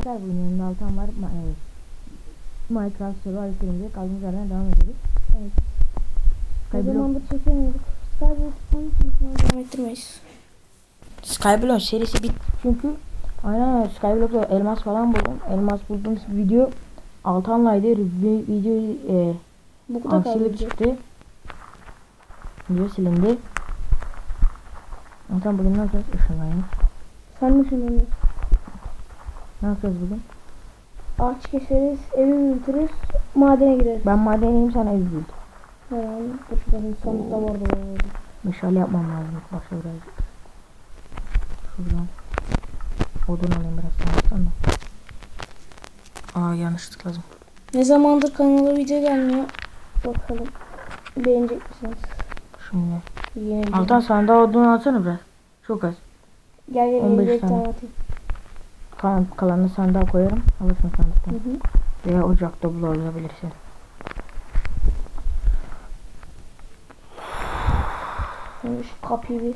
Arkadaşlar bugün yanımda Altan var. Ma e, Minecraft Survival serimize kaldığımız yerden devam ediyoruz. Evet. Ne zamandır çekemiyorduk. Skyblock sonra devam ettirmeyiz. Skyblock serisi bit çünkü aynen Skyblock'ta elmas falan buldum. Elmas bulduğum video Altan'laydı. Vi- Video e, Bu kadar kaldı. çıktı. Video silindi. Altan bugün ne yapacağız? Işınlayın. Sen mi şimdi Ne yapacağız bugün? ağaç keseriz, evi büyütürüz, madene gireriz. Ben madeneyim sen ev büyüt. Hemen dur şuradan sandıkta vardı bayağı. Meşale yapmam lazım ilk başta birazcık. Şuradan. Odun alayım biraz sandıktan da. Aa yanlış tıkladım. Ne zamandır kanala video gelmiyor. Bakalım. Beğenecek misiniz? Şimdi. Altan sandığa odun alsana biraz. Çok az. Gel gel 15 15 bir tane. tane atayım. Kalan, kalanını sandığa koyarım. Alırsın sandıktan. Hı hı. Veya ocakta bulabilirsin. Şimdi şu kapıyı bir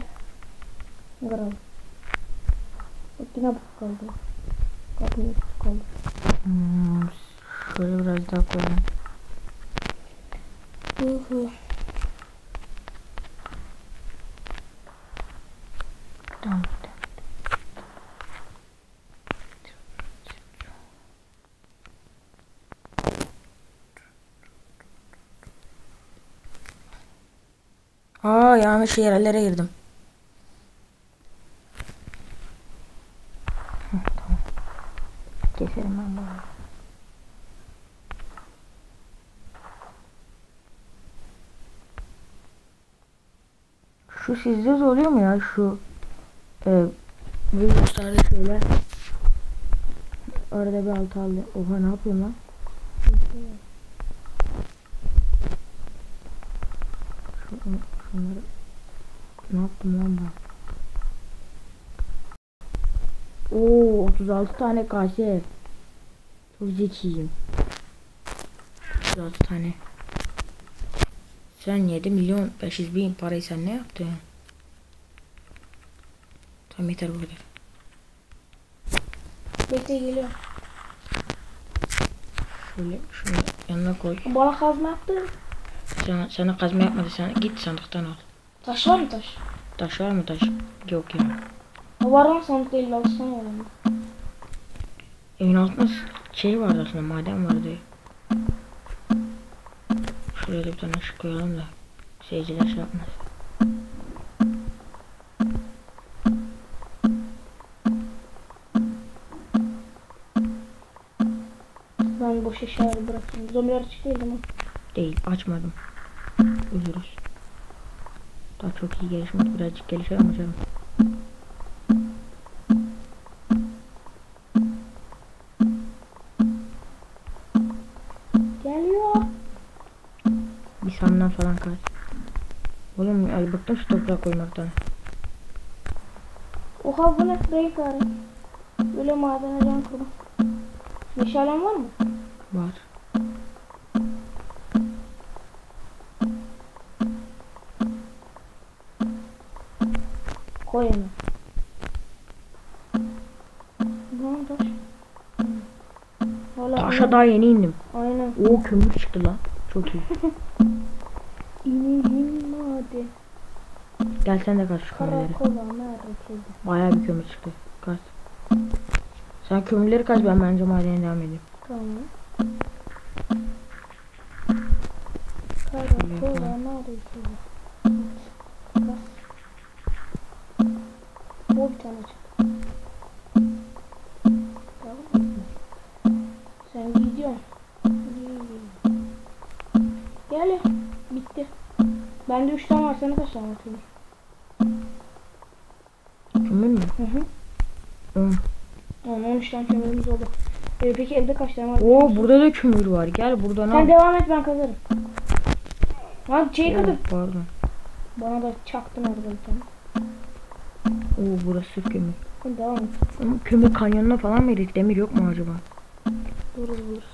kıralım. Bak yine bu kaldı. Üstü kaldı. Hmm, şöyle biraz daha koyalım. Hı hı. Tamam. Aa yanlış yerlere girdim. Hı, tamam. Ben bunu. Şu sizde de oluyor mu ya şu e, Windows şeyler Arada bir altı aldı. Oha ne yapıyorum lan? Şu, şunları ne yaptım lan ben? Oo 36 tane kase. Çok zekiyim. 36 tane. Sen 7 milyon 500 bin parayı sen ne yaptın? Tamam yeter bu kadar. Bekle geliyor. Şöyle şunu yanına koy. Bana kazma yaptı. Sana, sana kazma yapmadı. Sen git sandıktan al. Taş var mı taş? Taş var mı taş? Yok ya. O var lan sandıkta 56 tane var. onda. Evin altında şey vardı aslında maden vardı. Şuraya da bir tane ışık koyalım da seyirciler şey yapmaz. Ben boş eşyaları bırakayım. Zombiler açık değil ama. Değil açmadım. Üzülürüz. Daha çok iyi gelişmedi. Birazcık gelişelim ama canım. Geliyor. Bir sandan falan kaç. Oğlum ay bıktım şu toprağa koymaktan. Oha bu ne? Renk var. Böyle madene can kurma. Meşalen var mı? Var. Koy hemen. Lan taş. Hala Taşa daha yeni indim. Aynen. Oo kömür çıktı lan. Çok iyi. İneyim hadi. Gel sen de kaç şu kömürleri. Bayağı bir kömür çıktı. Kaç. Sen kömürleri kaç ben bence madene devam edeyim. Tamam. Karakola merkezi. Tane. Tamam. Sen gidiyorsun. Gel. Bitti. Bende 3 tane var. Sana kaç tane var kömür? Mü? Hı hı. On. Tamam 13 tane kömürümüz oldu. Ee, peki evde kaç tane var? Oo burada da kömür var. Gel buradan Sen al. devam et ben kazarım. Lan şey Oo, kadar. pardon. Bana da çaktın orada bir tane. Oo burası kömür. Devam et. Ama kömür kanyonuna falan mı erik? Demir yok mu acaba? Dururuz buluruz.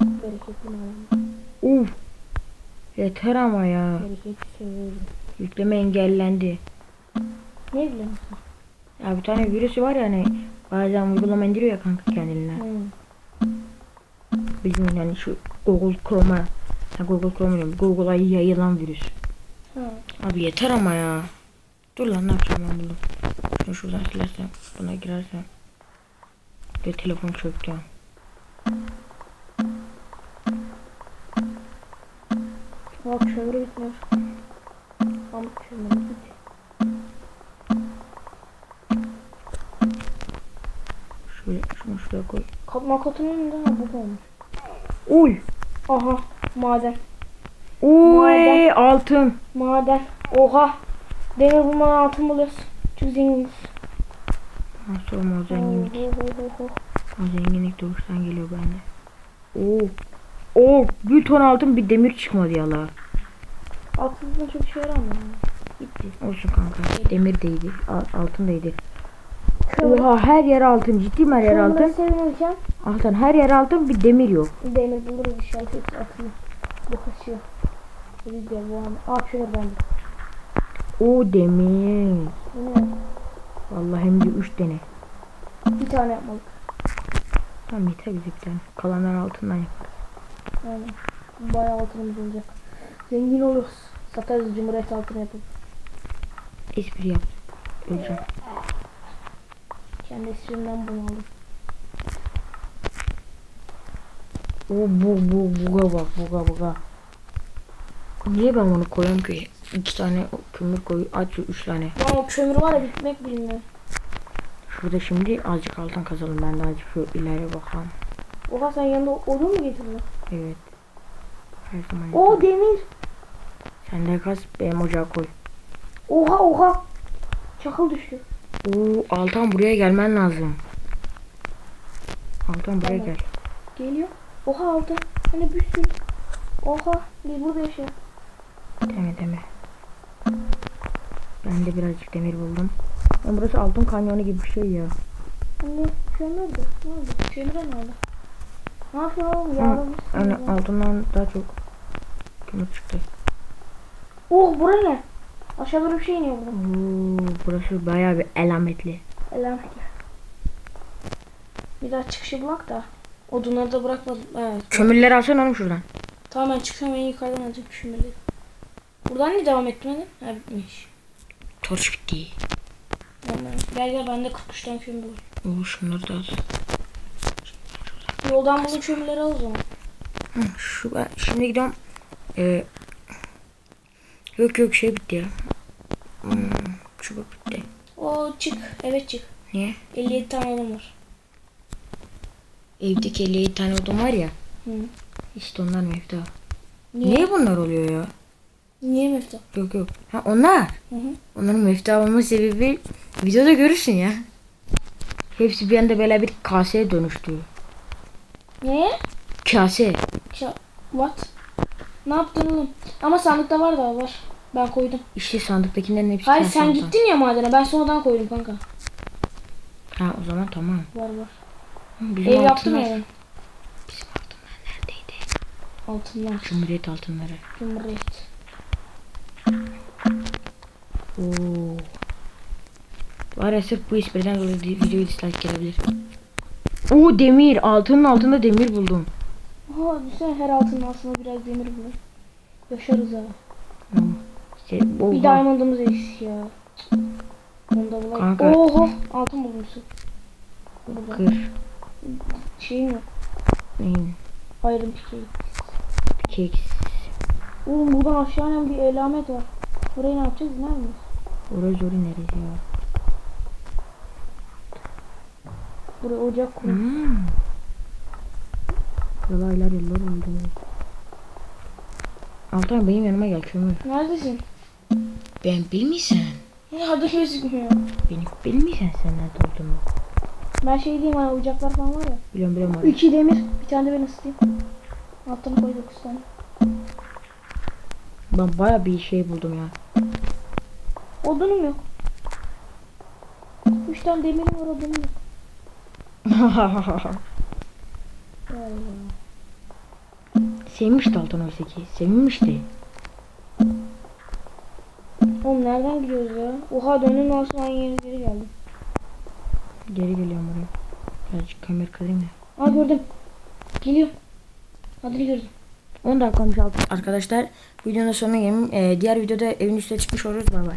Bereketli maden. Uf. Yeter ama ya. Bereketli seviyorum. Yükleme engellendi. Ne biliyorsun? Ya bir tane virüsü var ya hani Bazen uygulama indiriyor ya kanka kendine. Hı. Bizim yani şu Google Chrome'a ha Google Chrome diyorum. Google'a yayılan virüs. Ha. Abi yeter ama ya. Dur lan ne yapacağım ben bunu. Şunu şuradan silersem. Buna girersem. Ve telefon çöktü. Bak kömürü bitmiyor. Pamuk kömürü bit. Şöyle şunu şuraya koy. Kapma kutunun önünde ha bu olmuş. Uy. Aha maden. Uy altın. Maden. Oha. Demir bulmadan altın buluyoruz. Çok zenginiz. Sorma o zenginlik. O zenginlik doğuştan geliyor bende. Oo. Oo. Bir ton altın bir demir çıkmadı ya la. Altından çok şey yaramıyor. Bitti. Olsun kanka. Demir değdi. al- Altın değdi. Oha her yer altın. Ciddi mi her yer altın? Altın. Her yer altın bir demir yok. demir buluruz inşallah. Hepsi atını. Bu kaçıyor. Rüzgar bu an. Aa kömür bende. O demir. Bu ne? Vallahi hem de 3 tane. Bir tane yapmalık. Tamam yeter bize bir tane. Kalanlar altından yaparız. Aynen. Bayağı altınımız olacak. Zengin oluruz. Satarız cumhuriyet altını yapıp. Espri yap. Öleceğim. Kendi esprimden bunu aldım. O bu bu buga bak buga buga. Niye ben onu koyuyorum ki? İki tane kömür koy. Aç üç tane. Lan o kömür var ya bitmek bilmiyor. Şurada şimdi azıcık altın kazalım. Ben de azıcık şu ileri bakalım. Oha sen yanında odun mu getirdin? Evet. Her zaman. O yaparım. demir. Sen de kaz benim ocağa koy. Oha oha. Çakıl düştü. Oo Altan buraya gelmen lazım. Altan buraya Tamam. gel. Geliyor. Oha altın. Hani sürü. Oha biz burada yaşıyoruz. Deme deme. Ben de birazcık demir buldum. Ya burası altın kanyonu gibi bir şey ya. Hani kömür de. Ne oldu? Kömüre ne oldu? Ne yapıyor oğlum? Hı, Yağlamış. Yani altından daha çok kömür çıktı. Oh bura ne? Aşağı doğru bir şey iniyor burada. Oo, burası bayağı bir elametli. Elhamdülillah. Bir daha çıkışı bulak da. Odunları da bırakmadım. Evet. Kömürleri alsana oğlum şuradan. Tamam ben çıkıyorum en yukarıdan alacağım kömürleri. Buradan niye devam etmedin? Ha bitmiş. Torç bitti. Tamam. Gel gel bende 43 tane kömür var. Oo şunları da al. Yoldan bulun kömürleri al o zaman. Hı, şu ben şimdi gidiyorum. Ee, yok yok şey bitti ya. Hmm, çubuk bitti. O çık. Evet çık. Niye? 57 tane odun var. Evdeki 57 tane odun var ya. Hı. İşte onlar mefta. Niye? Niye bunlar oluyor ya? Niye mefta? Yok yok. Ha onlar. Hı hı. Onların mefta olma sebebi videoda görürsün ya. Hepsi bir anda böyle bir kaseye dönüştü. Neye? Kase. Ya, what? Ne yaptın oğlum? Ama sandıkta var da var. Ben koydum. İşte sandıktakilerin hepsi Hayır sen oldu. gittin ya madene. Ben sonradan koydum kanka. Ha o zaman tamam. Var var. Bizim Ev yaptım ya. Bizim altınlar neredeydi? Altınlar. Cumhuriyet altınları. Cumhuriyet. Oo. Var ya sırf bu espriden dolayı di- video dislike gelebilir. Oo demir. Altının altında demir buldum. Oha düşünsene her altının altında biraz demir bulur. Yaşarız ha. İşte. Bir diamondımız eksik ya. Onda bulay. Kanka. Oho altın bulmuşsun. Burada. Kır. Şeyim yok. Neyin? Iron pickaxe. Keks. Oğlum buradan aşağı inen bir elamet var. Orayı ne yapacağız? İner zori neresi ya? Buraya ocak kur. Hmm. Yılaylar yıllar oldu. Altan benim yanıma gel kömür. Neredesin? Ben bilmiyorsan. Ya adı gözükmüyor. Beni bilmiyorsan sen nerede olduğumu. Ben şey diyeyim hani ocaklar falan var ya. Biliyorum biliyorum orayı. İki demir. Bir tane de ben ısıtayım. Altını koy dokuz tane. Ben baya bir şey buldum ya. Odunum yok. Üç tane demirim var odunum yok. Sevmişti Altan oysa ki. Sevinmişti. Oğlum nereden gidiyoruz ya? Oha dönün olsun aynı yere geri geldim. Geri geliyorum oraya. Birazcık kamera kırayım da. Aa gördüm. Geliyor. Adını gördüm. 10 dakika olmuş. Arkadaşlar videonun sonuna gelin. Ee, diğer videoda evin üstüne çıkmış oluruz. Bay bay.